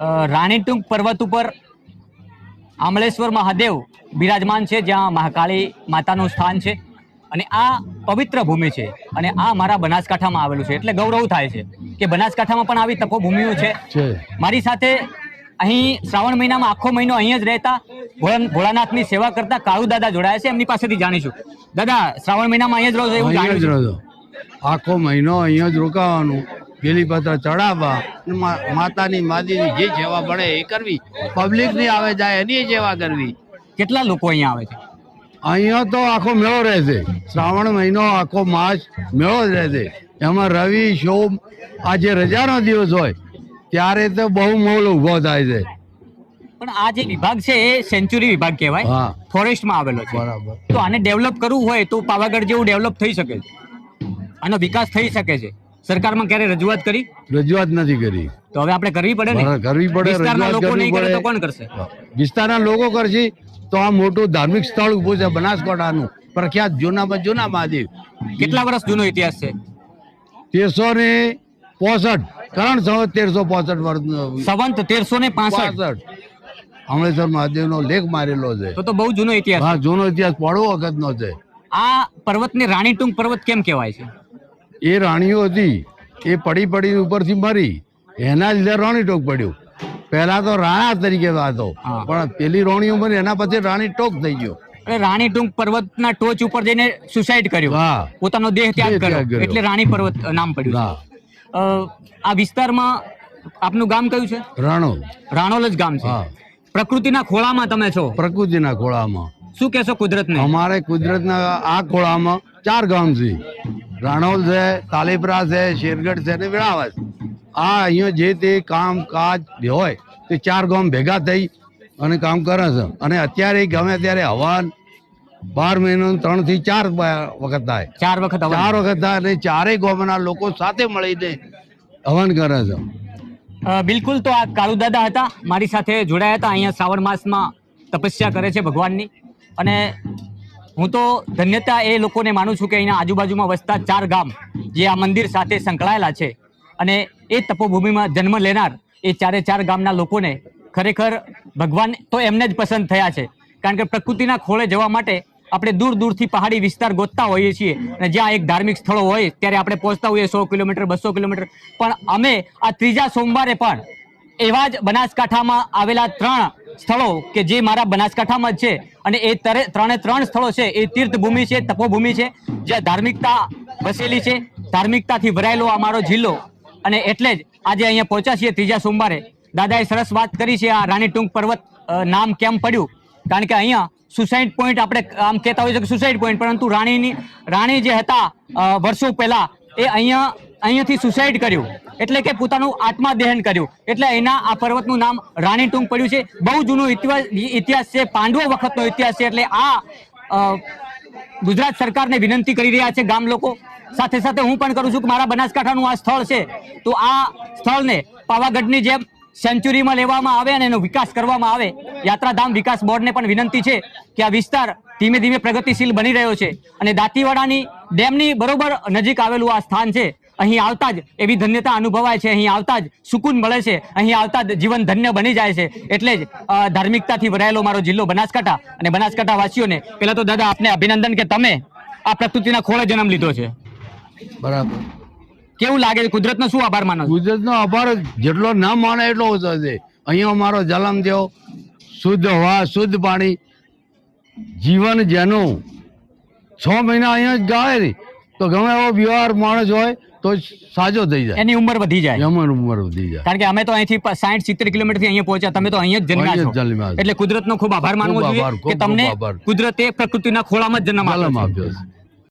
અ, રાણીટુંગ પર્વત ઉપર આમળેશ્વર મહાદેવ બિરાજમાન છે જ્યાં મહાકાળી માતાનું સ્થાન છે. અને આ પવિત્ર ભૂમિ છે અને આ મારા બનાસકાંઠામાં આવેલું છે. એટલે ગૌરવ થાય છે કે બનાસકાંઠામાં પણ આવી તપોભૂમિઓ છે. છે. મારી સાથે અહીં શ્રાવણ મહિનામાં આખો મહિનો અહીંયા જ રહેતા ભોળાનાથની સેવા કરતા કાળુ દાદા જોડાયા છે. એમની પાસેથી જાણીશું. દાદા શ્રાવણ મહિનામાં અહીંયા જ રહો છો એવું જાણ્યું આખો મહિનો અહીંયા જ રોકાવાનું. બેલીપત્ર ચડાવવા માતાની માદીની જે સેવા પડે એ કરવી. પબ્લિકની આવે જાય એની સેવા કરવી. કેટલા લોકો અહીંયા આવે છે? અહીંયા તો આખો મેળો રહેશે શ્રાવણ મહિનો આખો માસ મેળો જ રહેશે એમાં રવિ સોમ આ જે રજાનો દિવસ હોય ત્યારે તો બહુ મોલ ઊભો થાય છે. પણ આ જે વિભાગ છે એ સેન્ચુરી વિભાગ કહેવાય. ફોરેસ્ટમાં આવેલો છે. બરાબર. તો આને ડેવલપ કરવું હોય તો પાવાગઢ જેવું ડેવલપ થઈ શકે છે. આનો વિકાસ થઈ શકે છે. સરકારમાં ક્યારે રજૂઆત કરી? રજૂઆત નથી કરી. તો હવે આપણે કરવી પડે ને? કરવી પડે વિસ્તારના લોકો નહીં કરે તો કોણ કરશે? વિસ્તારના લોકો કરશે તો આ મોટું ધાર્મિક સ્થળ ઉભું છે બનાસકાંઠાનું. પ્રખ્યાત જૂનામાં જૂના મહાદેવ. કેટલા વર્ષ જૂનો ઇતિહાસ છે? તેરસો ને પોસઠ. કરણ સંવત તેરસો પોસઠ વર્ષ સંવંત તેરસો ને પાસઠ. મહાદેવ મહાદેવનો લેખ મારેલો છે. તો તો બહુ જૂનો ઇતિહાસ હા જૂનો ઇતિહાસ પડવો વખતનો છે. આ પર્વતને રાણીટુંગ પર્વત કેમ કહેવાય છે? એ રાણીઓ હતી એ પડી પડી ઉપરથી મરી. એના લીધે રાણી ટોક પડ્યું. પહેલા તો રાણા તરીકે હતો. પણ પેલી રાણીઓ મરી એના પછી રાણી ટોક થઈ ગયો. એટલે ટૂંક પર્વતના ટોચ ઉપર જઈને સુસાઇડ કર્યું. પોતાનો દેહ ત્યાગ કર્યો. એટલે રાણી પર્વત નામ પડ્યું આ વિસ્તારમાં આપનું ગામ કયું છે? રાણો. રાણોલ જ ગામ છે. પ્રકૃતિના ખોળામાં તમે છો. પ્રકૃતિના ખોળામાં. શું કહેશો કુદરતને? અમારે કુદરતના આ ખોળામાં ચાર ગામ છે. રાણોલ છે તાલીપરા છે શેરગઢ છે અને વેળાવળ આ અહીંયા જે તે કામ કાજ હોય તે ચાર ગામ ભેગા થઈ અને કામ કરે છે. અને અત્યારે ગમે ત્યારે હવન બાર મહિનો ત્રણથી ચાર વખત થાય. ચાર વખત. ચાર વખત થાય અને ચારેય ગામના લોકો સાથે મળીને હવન કરે છે. બિલકુલ તો આ કાળુ દાદા હતા મારી સાથે જોડાયા હતા. અહીંયા શ્રાવણ માસમાં તપસ્યા કરે છે ભગવાનની. અને હું તો ધન્યતા એ લોકોને માનું છું કે અહીંના આજુબાજુમાં વસતા ચાર ગામ જે આ મંદિર સાથે સંકળાયેલા છે. અને એ તપોભૂમિમાં જન્મ લેનાર એ ચારે ચાર ગામના લોકોને ખરેખર ભગવાન તો એમને જ પસંદ થયા છે. કારણ કે પ્રકૃતિના ખોળે જવા માટે આપણે દૂર દૂરથી પહાડી વિસ્તાર ગોતતા હોઈએ છીએ અને જ્યાં એક ધાર્મિક સ્થળો હોય ત્યારે આપણે પહોંચતા હોઈએ સો કિલોમીટર, બસો કિલોમીટર. પણ અમે આ ત્રીજા સોમવારે પણ એવા જ બનાસકાંઠામાં આવેલા ત્રણ સ્થળો કે જે મારા બનાસકાંઠામાં જ છે અને એ તરે- ત્રણે ત્રણ સ્થળો છે, એ તીર્થભૂમિ છે, તપોભૂમિ છે, જ્યાં ધાર્મિકતા વસેલી છે, ધાર્મિકતાથી ભરાયેલો આ મારો જિલ્લો. અને એટલે જ આજે અહીંયા પહોંચ્યા છીએ ત્રીજા સોમવારે. દાદાએ સરસ વાત કરી છે, આ રાણી ટૂંક પર્વત નામ કેમ પડ્યું? કારણ કે અહીંયા સુસાઇડ પોઈન્ટ આપણે આમ કહેતા હોઈએ છીએ કે સુસાઇડ પોઈન્ટ પરંતુ રાણીની રાણી જે હતા વર્ષો પહેલા એ અહીંયા અહીંયાથી સુસાઇડ કર્યું. એટલે કે પોતાનું આત્માદહન કર્યું. એટલે એના આ પર્વતનું નામ રાણીટુંગ પડ્યું છે. બહુ જૂનો ઇતિહાસ ઇતિહાસ છે. પાંડવો વખતનો ઇતિહાસ છે. એટલે આ ગુજરાત સરકારને વિનંતી કરી રહ્યા છે ગામ લોકો. સાથે સાથે હું પણ કરું છું કે મારા બનાસકાંઠાનું આ સ્થળ છે. તો આ સ્થળને પાવાગઢની જેમ સેન્ચુરીમાં લેવામાં આવે અને એનો વિકાસ કરવામાં આવે. યાત્રાધામ વિકાસ બોર્ડને પણ વિનંતી છે કે આ વિસ્તાર ધીમે ધીમે પ્રગતિશીલ બની રહ્યો છે. અને દાંતીવાડાની ડેમની બરોબર નજીક આવેલું આ સ્થાન છે. અહીં આવતા જ એવી ધન્યતા અનુભવાય છે અહીં આવતા જ સુકૂન મળે છે અહીં આવતા જ જીવન ધન્ય બની જાય છે. એટલે જ ધાર્મિકતાથી ભરાયેલો મારો જિલ્લો બનાસકાંઠા. અને બનાસકાંઠા વાસીઓને પહેલાં તો દાદા આપને અભિનંદન કે તમે આ પ્રકૃતિના ખોળે જન્મ લીધો છે. બરાબર. કેવું લાગે છે? કુદરતનો શું આભાર માનો કુદરતનો આભાર જેટલો ના માને એટલો ઓછો છે. અહીંયા અમારો જલમ દેવ શુદ્ધ હવા શુદ્ધ પાણી. જીવન જેનું. છ મહિના અહીંયા જ ગાય તો ગમે એવો વ્યવહાર માણસ હોય તો સાજો થઈ જાય. એની ઉંમર વધી જાય. યમન ઉંમર વધી જાય. કારણ કે અમે તો અહીંથી સાઠ સિત્તેર કિલોમીટરથી અહીંયા પહોંચ્યા. તમે તો અહીંયા જ જન્મ્યા એટલે કુદરતનો ખૂબ આભાર માનવો જોઈએ કે તમને. કુદરતે પ્રકૃતિના ખોળામાં જ જન્મ આપ્યો છે.